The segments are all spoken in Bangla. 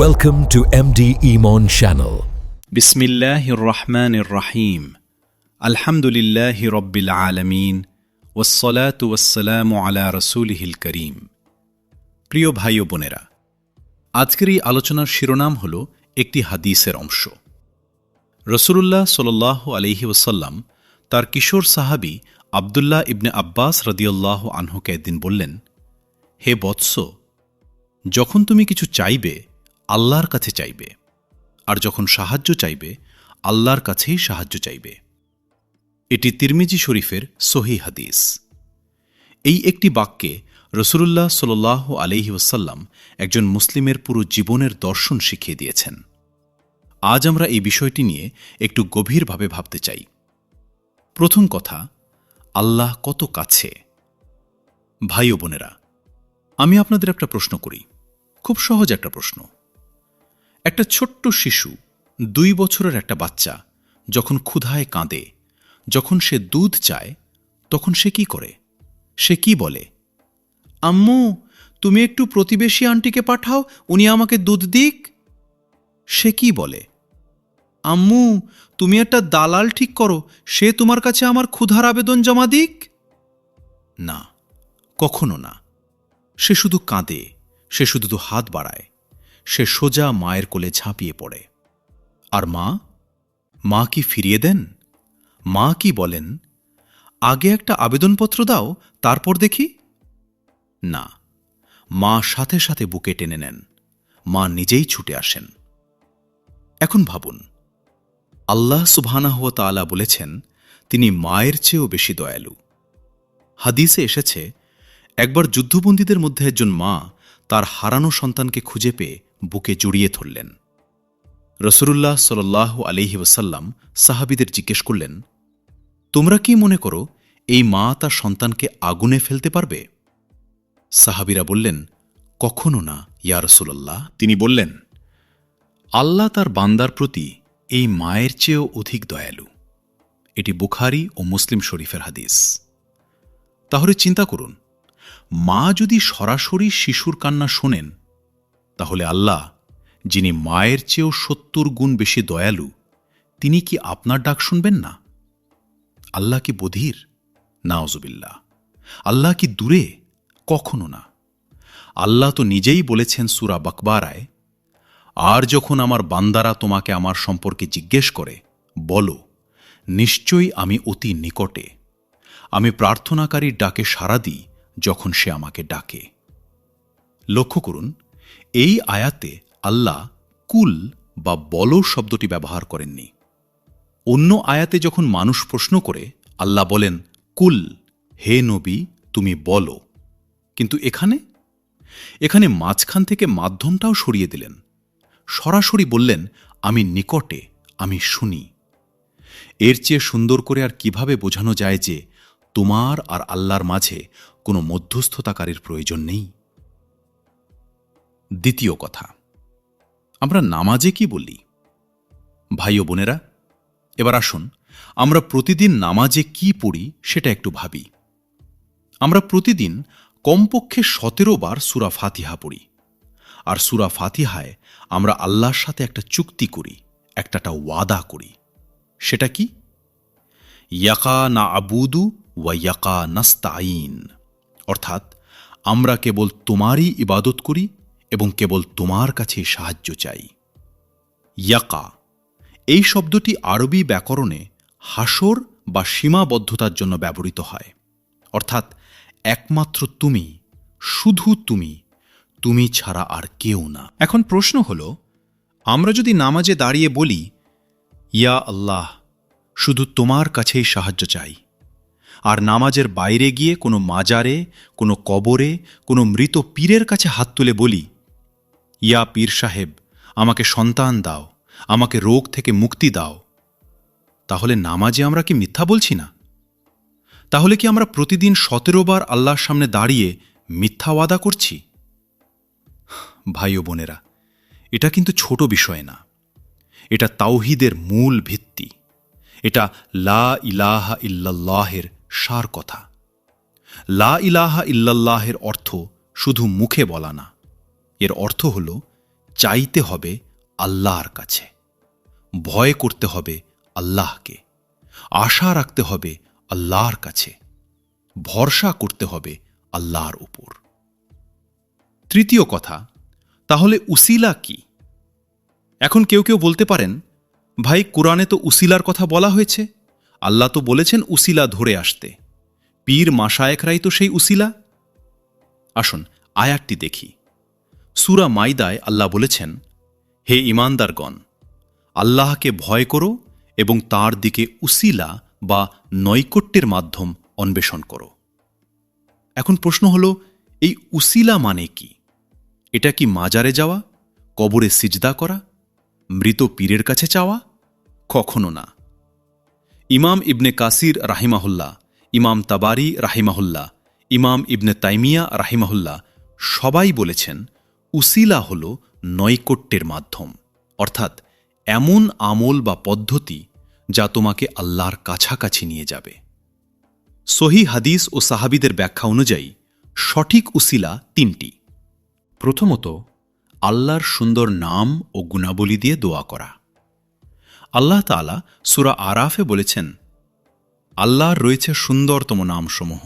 Welcome to MD Emon channel বিসমিল্লাহ রহমান রাহিম আলহামদুলিল্লাহ রব্বিল আলমিন ওসলাত ওয়াসালাম আলা রসুলহিল করিম প্রিয় ভাই ও বোনেরা, আজকের এই আলোচনার শিরোনাম হল একটি হাদিসের অংশ। রসুলুল্লাহ সোল্লাহ আলহি ওসাল্লাম তার কিশোর সাহাবি আবদুল্লাহ ইবনে আব্বাস রদিয়াল্লাহ আনহুকে একদিন বললেন, হে বৎস, যখন তুমি কিছু চাইবে আল্লাহর কাছে চাইবে। আর যখন সাহায্য চাইবে, আল্লাহর কাছেই সাহায্য চাইবে। এটি তিরমিজি শরীফের সহি হাদিস। এই একটি বাক্যে রসুল্লাহ সাল আলহি ওসাল্লাম একজন মুসলিমের পুরো জীবনের দর্শন শিখিয়ে দিয়েছেন। আজ আমরা এই বিষয়টি নিয়ে একটু গভীরভাবে ভাবতে চাই। প্রথম কথা, আল্লাহ কত কাছে? ভাই ও বোনেরা, আমি আপনাদের একটা প্রশ্ন করি। খুব সহজ একটা প্রশ্ন। একটা ছোট্ট শিশু, দুই বছরের একটা বাচ্চা, যখন ক্ষুধায় কাঁদে, যখন সে দুধ চায়, তখন সে কি করে? সে কি বলে? আম্মু, তুমি একটু প্রতিবেশী আন্টিকে পাঠাও, উনি আমাকে দুধ দিক। সে কি বলে? আম্মু, তুমি একটা দালাল ঠিক করো, সে তোমার কাছে আমার ক্ষুধার আবেদন জমা দিক? না, কখনো না। সে শুধু কাঁদে, সে শুধু হাত বাড়ায়। সে সোজা মায়ের কোলে ঝাঁপিয়ে পড়ে। আর মা? মা কি ফিরিয়ে দেন? মা কি বলেন, আগে একটা আবেদনপত্র দাও, তারপর দেখি? না, মা সাথে সাথে বুকে টেনে নেন। মা নিজেই ছুটে আসেন। এখন ভাবুন, আল্লাহ সুবহানাহ তাআলা বলেছেন, তিনি মায়ের চেয়েও বেশি দয়ালু। হাদিসে এসেছে, একবার যুদ্ধবন্দীদের মধ্যে একজন মা তার হারানো সন্তানকে খুঁজে পেয়ে বুকে জড়িয়ে ধরলেন। রসুল্লাহ সাল্লাহ আলিহি ওসাল্লাম সাহাবিদের জিজ্ঞেস করলেন, তোমরা কি মনে করো এই মা তার সন্তানকে আগুনে ফেলতে পারবে? সাহাবিরা বললেন, কখনো না, ইয়া রসুল্লাহ তিনি বললেন, আল্লাহ তার বান্দার প্রতি এই মায়ের চেয়েও অধিক দয়ালু। এটি বুখারি ও মুসলিম শরীফের হাদিস। তাহলে চিন্তা করুন, মা যদি সরাসরি শিশুর কান্না শোনেন তাহলে আল্লাহ, যিনি মায়ের চেয়েও সত্তর গুণ বেশি দয়ালু, তিনি কি আপনার ডাক শুনবেন না? আল্লাহ কি বধির? নাওজবিল্লা আল্লাহ কি দূরে? কখনো না। আল্লাহ তো নিজেই বলেছেন সুরা বাকবারায়, আর যখন আমার বান্দারা তোমাকে আমার সম্পর্কে জিজ্ঞেস করে, বলো, নিশ্চয়ই আমি অতি নিকটে। আমি প্রার্থনাকারীর ডাকে সাড়া দিই যখন সে আমাকে ডাকে। লক্ষ্য করুন এই আয়াতে আল্লাহ কুল বা বল শব্দটি ব্যবহার করেননি। অন্য আয়াতে যখন মানুষ প্রশ্ন করে, আল্লাহ বলেন, কুল, হে নবী, তুমি বলো। কিন্তু এখানে? এখানে মাঝখান থেকে মাধ্যমটাও সরিয়ে দিলেন। সরাসরি বললেন, আমি নিকটে, আমি শুনি। এর চেয়ে সুন্দর করে আর কীভাবে বোঝানো যায় যে তোমার আর আল্লাহর মাঝে কোনো মধ্যস্থতাকারীর প্রয়োজন নেই? দ্বিতীয় কথা, আমরা নামাজে কি বলি? ভাই ও বোনেরা, এবার আসুন, আমরা প্রতিদিন নামাজে কি পড়ি সেটা একটু ভাবি। আমরা প্রতিদিন কমপক্ষে সতেরো বার সুরা ফাতিহা পড়ি। আর সুরা ফাতিহায় আমরা আল্লাহর সাথে একটা চুক্তি করি, একটাটা ওয়াদা করি। সেটা কি? ইয়াকা না আবুদু ওয়া ইয়াকা নাস্তাইন অর্থাৎ, আমরা কেবল তোমারই ইবাদত করি এবং কেবল তোমার কাছে সাহায্য চাই। ইয়াকা, এই শব্দটি আরবি ব্যাকরণে হাসর বা সীমাবদ্ধতার জন্য ব্যবহৃত হয়। অর্থাৎ, একমাত্র তুমি, শুধু তুমি তুমি ছাড়া আর কেউ না। এখন প্রশ্ন হল, আমরা যদি নামাজে দাঁড়িয়ে বলি, ইয়া আল্লাহ, শুধু তোমার কাছেই সাহায্য চাই। আর নামাজের বাইরে গিয়ে কোনো মাজারে, কোনো কবরে, কোনো মৃত পীরের কাছে হাত তুলে বলি ইয়া পীর সাহেব, আমাকে সন্তান দাও, আমাকে রোগ থেকে মুক্তি দাও। তাহলে নামাজে আমরা কি মিথ্যা বলছি না? তাহলে কি আমরা প্রতিদিন সতেরো বার আল্লাহর সামনে দাঁড়িয়ে মিথ্যা ওয়াদা করছি? ভাই ও বোনেরা, এটা কিন্তু ছোট বিষয় না। এটা তাওহিদের মূল ভিত্তি। এটা লা ইলাহা ইল্লাল্লাহের সার কথা। লা ইলাহা ইল্লাল্লাহের অর্থ শুধু মুখে বলা না। এর অর্থ হল চাইতে হবে আল্লাহর কাছে, ভয় করতে হবে আল্লাহকে, আশা রাখতে হবে আল্লাহর কাছে, ভরসা করতে হবে আল্লাহর উপর। তৃতীয় কথা, তাহলে উসিলা কি? এখন কেউ কেউ বলতে পারেন, ভাই, কোরআনে তো উসিলার কথা বলা হয়েছে। আল্লাহ তো বলেছেন উসিলা ধরে আসতে। পীর মাসায়েকরাই তো সেই উসিলা? আসুন, আয়াতটি দেখি। সুরা মাইদায় আল্লাহ বলেছেন, হে ইমানদারগণ আল্লাহকে ভয় করো এবং তার দিকে উসিলা বা নৈকট্যের মাধ্যম অন্বেষণ করো। এখন প্রশ্ন হল, এই উসিলা মানে কি? এটা কি মাজারে যাওয়া, কবরে সিজদা করা, মৃত পীরের কাছে চাওয়া? কখনো না। ইমাম ইবনে কাসির রাহিমাহুল্লাহ, ইমাম তাবারি রাহিমাহুল্লাহ, ইমাম ইবনে তাইমিয়া রাহিমাহুল্লাহ সবাই বলেছেন উসিলা হল নৈকট্যের মাধ্যম, অর্থাৎ এমন আমল বা পদ্ধতি যা তোমাকে আল্লাহর কাছাকাছি নিয়ে যাবে। সহি হাদিস ও সাহাবিদের ব্যাখ্যা অনুযায়ী সঠিক উসিলা তিনটি। প্রথমত, আল্লাহর সুন্দর নাম ও গুণাবলী দিয়ে দোয়া করা। আল্লাহ তালা সুরা আরাফে বলেছেন, আল্লাহর রয়েছে সুন্দরতম নামসমূহ,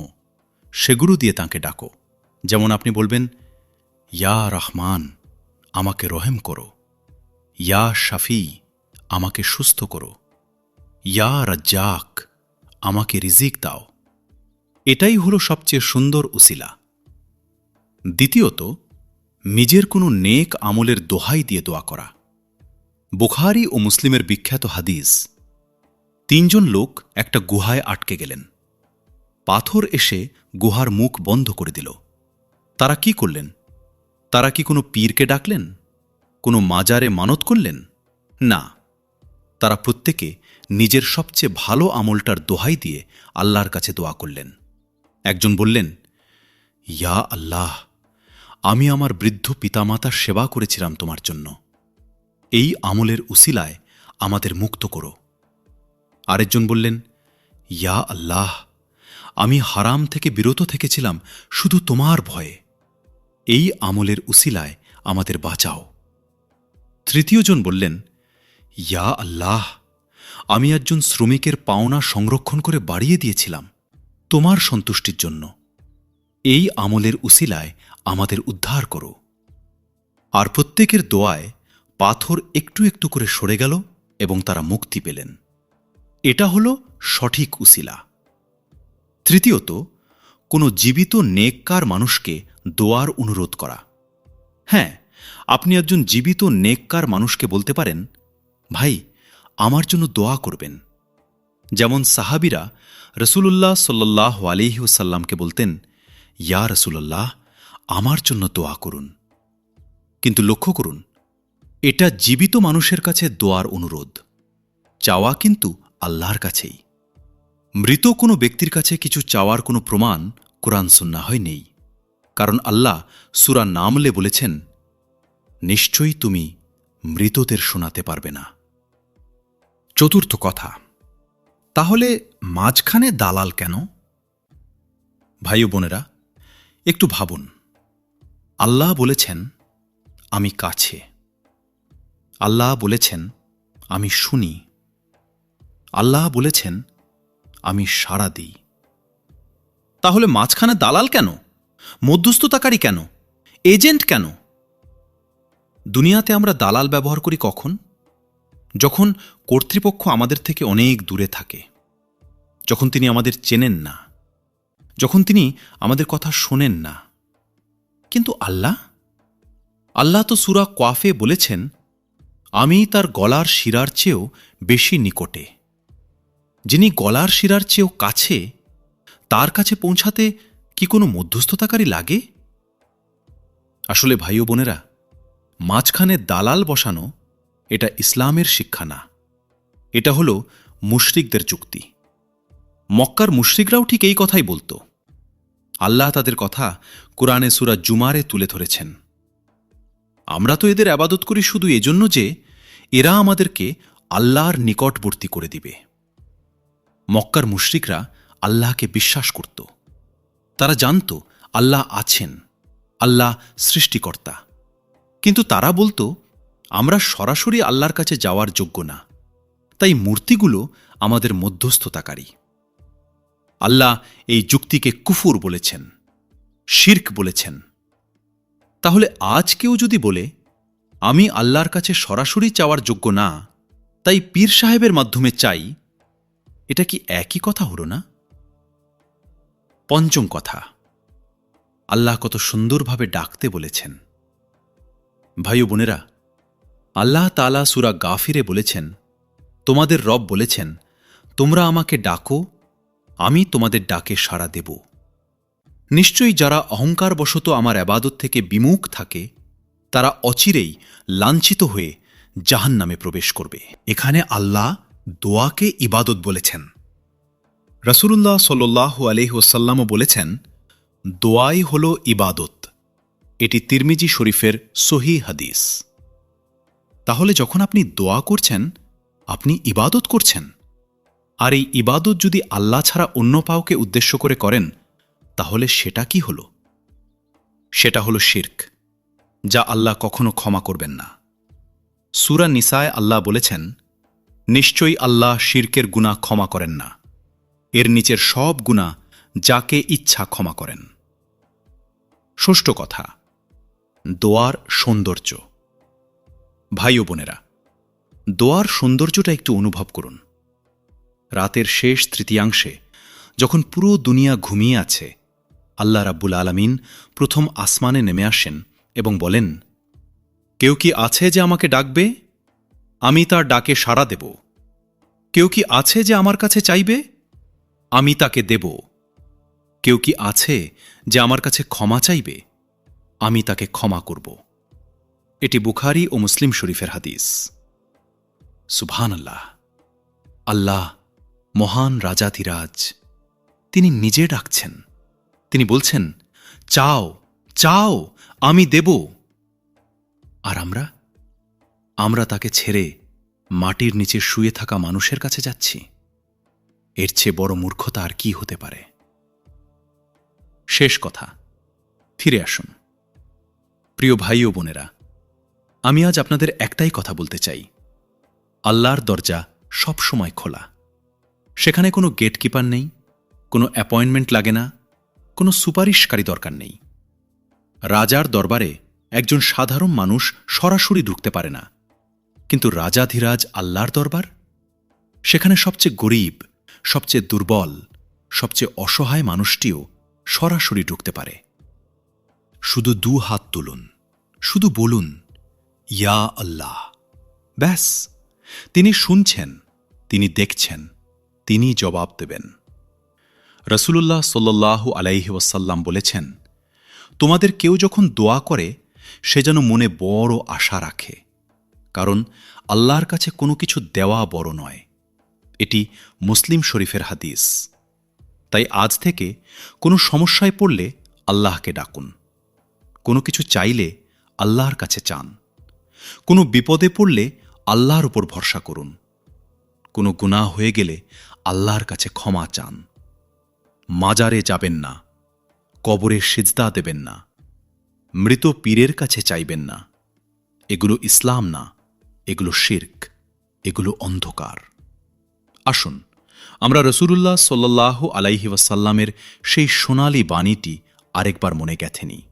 সেগুলো দিয়ে তাঁকে ডাকো। যেমন আপনি বলবেন ইয়া রহমান, আমাকে রহেম করো। ইয়া শাফি, আমাকে সুস্থ করো। ইয়া রাজ্জাক, আমাকে রিজিক দাও। এটাই হলো সবচেয়ে সুন্দর উসিলা। দ্বিতীয়ত, নিজের কোনো নেক আমলের দোহাই দিয়ে দোয়া করা। বুখারি ও মুসলিমের বিখ্যাত হাদিস, তিনজন লোক একটা গুহায় আটকে গেলেন। পাথর এসে গুহার মুখ বন্ধ করে দিল। তারা কি করলেন? তারা কি কোনো পীরকে ডাকলেন? কোনো মাজারে মানত করলেন? না। তারা প্রত্যেকে নিজের সবচেয়ে ভালো আমলটার দোহাই দিয়ে আল্লাহর কাছে দোয়া করলেন। একজন বললেন, ইয়া আল্লাহ, আমি আমার বৃদ্ধ পিতামাতার সেবা করেছিলাম তোমার জন্য। এই আমলের উসিলায় আমাদের মুক্ত করো। আরেকজন বললেন, ইয়া আল্লাহ, আমি হারাম থেকে বিরত থেকেছিলাম শুধু তোমার ভয়ে। এই আমলের উসিলায় আমাদের বাঁচাও। তৃতীয়জন বললেন, ইয়া আল্লাহ, আমি একজন শ্রমিকের পাওনা সংরক্ষণ করে বাড়িয়ে দিয়েছিলাম তোমার সন্তুষ্টির জন্য। এই আমলের উসিলায় আমাদের উদ্ধার করো। আর প্রত্যেকের দোয়ায় পাথর একটু একটু করে সরে গেল এবং তারা মুক্তি পেলেন। এটা হল সঠিক উসিলা। তৃতীয়ত কোনো জীবিত নেককার মানুষকে দোয়ার অনুরোধ করা। হ্যাঁ আপনি একজন জীবিত নেককার মানুষকে বলতে পারেন, ভাই, আমার জন্য দোয়া করবেন। যেমন সাহাবিরা রসুলুল্লাহ সাল্লাহ আলিহাসাল্লামকে বলতেন, ইয়া রসুল্লাহ আমার জন্য দোয়া করুন। কিন্তু লক্ষ্য করুন, এটা জীবিত মানুষের কাছে দোয়ার অনুরোধ, চাওয়া কিন্তু আল্লাহর কাছেই। মৃত কোনো ব্যক্তির কাছে কিছু চাওয়ার কোনো প্রমাণ কোরআন সুন্না হয় নেই। কারণ আল্লাহ সুরা নামলে বলেছেন, নিশ্চয়ই তুমি মৃতদের শোনাতে পারবে না। চতুর্থ কথা, তাহলে মাঝখানে দালাল কেন? ভাই বোনেরা, একটু ভাবুন। আল্লাহ বলেছেন, আমি কাছে। আল্লাহ বলেছেন, আমি শুনি। আল্লাহ বলেছেন আমি সাড়া দিই। তাহলে মাঝখানে দালাল কেন? মধ্যস্থতাকারী কেন? এজেন্ট কেন? দুনিয়াতে আমরা দালাল ব্যবহার করি কখন? যখন কর্তৃপক্ষ আমাদের থেকে অনেক দূরে থাকে। যখন তিনি আমাদের চেনেন না। যখন তিনি আমাদের কথা শোনেন না। কিন্তু আল্লাহ? আল্লাহ তো সুরা কোয়াফে বলেছেন, আমি তার গলার শিরার চেয়েও বেশি নিকটে। যিনি গলার শিরার চেয়েও কাছে, তার কাছে পৌঁছাতে কি কোনো মধ্যস্থতাকারী লাগে? আসলে ভাই ও বোনেরা, মাঝখানে দালাল বসানো এটা ইসলামের শিক্ষা না। এটা হল মুশরিকদের চুক্তি মক্কার মুশরিকরাও ঠিক এই কথাই বলতো। আল্লাহ তাদের কথা কোরআনে সুরা জুমারে তুলে ধরেছেন। আমরা তো এদের আবাদত করি শুধু এজন্য যে এরা আমাদেরকে আল্লাহর নিকটবর্তী করে দিবে। মক্কার মুশরিকরা আল্লাহকে বিশ্বাস করত। তারা জানত আল্লাহ আছেন, আল্লাহ সৃষ্টিকর্তা। কিন্তু তারা বলতো, আমরা সরাসরি আল্লাহর কাছে যাওয়ার যোগ্য না। তাই মূর্তিগুলো আমাদের মধ্যস্থতাকারী। আল্লাহ এই যুক্তিকে কুফুর বলেছেন, শির্ক বলেছেন। তাহলে আজ কেউ যদি বলে, আমি আল্লাহর কাছে সরাসরি চাওয়ার যোগ্য না, তাই পীর সাহেবের মাধ্যমে চাই এটা কি একই কথা হল না পঞ্চম কথা। আল্লাহ কত সুন্দরভাবে ডাকতে বলেছেন। ভাই বোনেরা, আল্লাহ তালা সুরা গাফিরে বলেছেন, তোমাদের রব বলেছেন, তোমরা আমাকে ডাকো, আমি তোমাদের ডাকে সাড়া দেব। নিশ্চয়ই যারা অহংকারবশত আমার আবাদত থেকে বিমুখ থাকে, তারা অচিরেই লাঞ্ছিত হয়ে জাহান নামে প্রবেশ করবে। এখানে আল্লাহ দোয়াকে ইবাদত বলেছেন। রসুল্লাহ সাল্লু আলহিহসাল্লামও বলেছেন, দোয়াই হল ইবাদত। এটি তিরমিজি শরীফের সহি হাদিস। তাহলে যখন আপনি দোয়া করছেন, আপনি ইবাদত করছেন। আর এই ইবাদত যদি আল্লাহ ছাড়া অন্য পাওকে উদ্দেশ্য করে করেন, তাহলে সেটা কি হল? সেটা হল শির্ক, যা আল্লাহ কখনো ক্ষমা করবেন না। সুরা নিসায় আল্লাহ বলেছেন নিশ্চয়ই আল্লাহ শির্কের গুণা ক্ষমা করেন না। এর নিচের সব গুণা যাকে ইচ্ছা ক্ষমা করেন। ষষ্ঠ কথা, দোয়ার সৌন্দর্য। ভাই ও বোনেরা, দোয়ার সৌন্দর্যটা একটু অনুভব করুন। রাতের শেষ তৃতীয়াংশে যখন পুরো দুনিয়া ঘুমিয়ে আছে, আল্লাহ রাব্বুল আলমিন প্রথম আসমানে নেমে আসেন এবং বলেন, কেউ কি আছে যে আমাকে ডাকবে? আমি তার ডাকে সাড়া দেব। কেউ কি আছে যে আমার কাছে চাইবে? আমি তাকে দেব। কেউ কি আছে যে আমার কাছে ক্ষমা চাইবে? আমি তাকে ক্ষমা করব। এটি বুখারি ও মুসলিম শরীফের হাদিস। সুবহান আল্লাহ আল্লাহ মহান রাজাধিরাজ, তিনি নিজে ডাকছেন। তিনি বলছেন, চাও চাও, আমি দেব। আর আমরা আমরা তাকে ছেড়ে মাটির নিচে শুয়ে থাকা মানুষের কাছে যাচ্ছি। এর চেয়ে বড় মূর্খতা আর কি হতে পারে? শেষ কথা। ফিরে আসুন। প্রিয় ভাই ও বোনেরা, আমি আজ আপনাদের একটাই কথা বলতে চাই। আল্লাহর দরজা সব সময় খোলা। সেখানে কোনো গেটকিপার নেই, কোনো অ্যাপয়েন্টমেন্ট লাগে না, কোনো সুপারিশকারী দরকার নেই। রাজার দরবারে একজন সাধারণ মানুষ সরাসরি ঢুকতে পারে না। কিন্তু রাজাধিরাজ আল্লাহর দরবার? সেখানে সবচেয়ে গরিব, সবচেয়ে দুর্বল, সবচেয়ে অসহায় মানুষটিও সরাসরি ঢুকতে পারে। শুধু দু হাত তুলুন, শুধু বলুন, ইয়া আল্লাহ। ব্যাস, তিনি শুনছেন, তিনি দেখছেন, তিনি জবাব দেবেন। রসুল্লাহ সাল্লাহ আলাইহি ওয়াসাল্লাম বলেছেন, তোমাদের কেউ যখন দোয়া করে, সে যেন মনে বড় আশা রাখে। কারণ আল্লাহর কাছে কোনো কিছু দেওয়া বড় নয়। এটি মুসলিম শরীফের হাদিস। তাই আজ থেকে কোনো সমস্যায় পড়লে আল্লাহকে ডাকুন। কোনো কিছু চাইলে আল্লাহর কাছে চান। কোনো বিপদে পড়লে আল্লাহর উপর ভরসা করুন। কোনো গুনাহ হয়ে গেলে আল্লাহর কাছে ক্ষমা চান। মাজারে যাবেন না। কবরে সিজদা দেবেন না। মৃত পীরের কাছে চাইবেন না। এগুলো ইসলাম না। এগুলো শির্ক, এগুলো অন্ধকার। আসুন, আমরা রসুল্লাহ সাল্লাহ আলাইহি ওয়াসাল্লামের সেই সোনালি বাণীটি আরেকবার মনে গেথেনি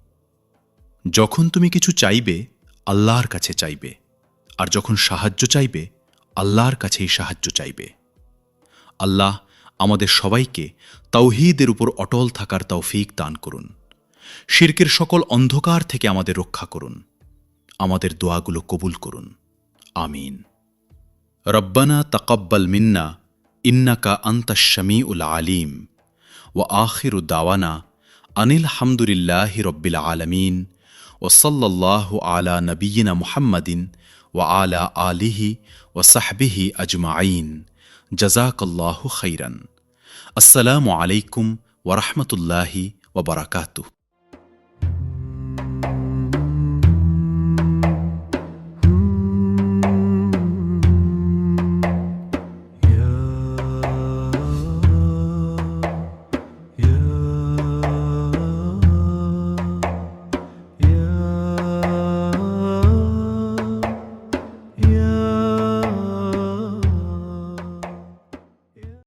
যখন তুমি কিছু চাইবে, আল্লাহর কাছে চাইবে, আর যখন সাহায্য চাইবে, আল্লাহর কাছেই সাহায্য চাইবে। আল্লাহ আমাদের সবাইকে তাওহিদের উপর অটল থাকার তৌফিক দান করুন। শির্কের সকল অন্ধকার থেকে আমাদের রক্ষা করুন। আমাদের দোয়াগুলো কবুল করুন। آمين. ربنا تقبل منا إنك أنت الشميع العليم. وآخر دعوانا أن الحمد لله رب العالمين وصلى الله على نبينا محمد وعلى آله وصحبه أجمعين. جزاك الله خيرا. السلام عليكم ورحمة الله وبركاته.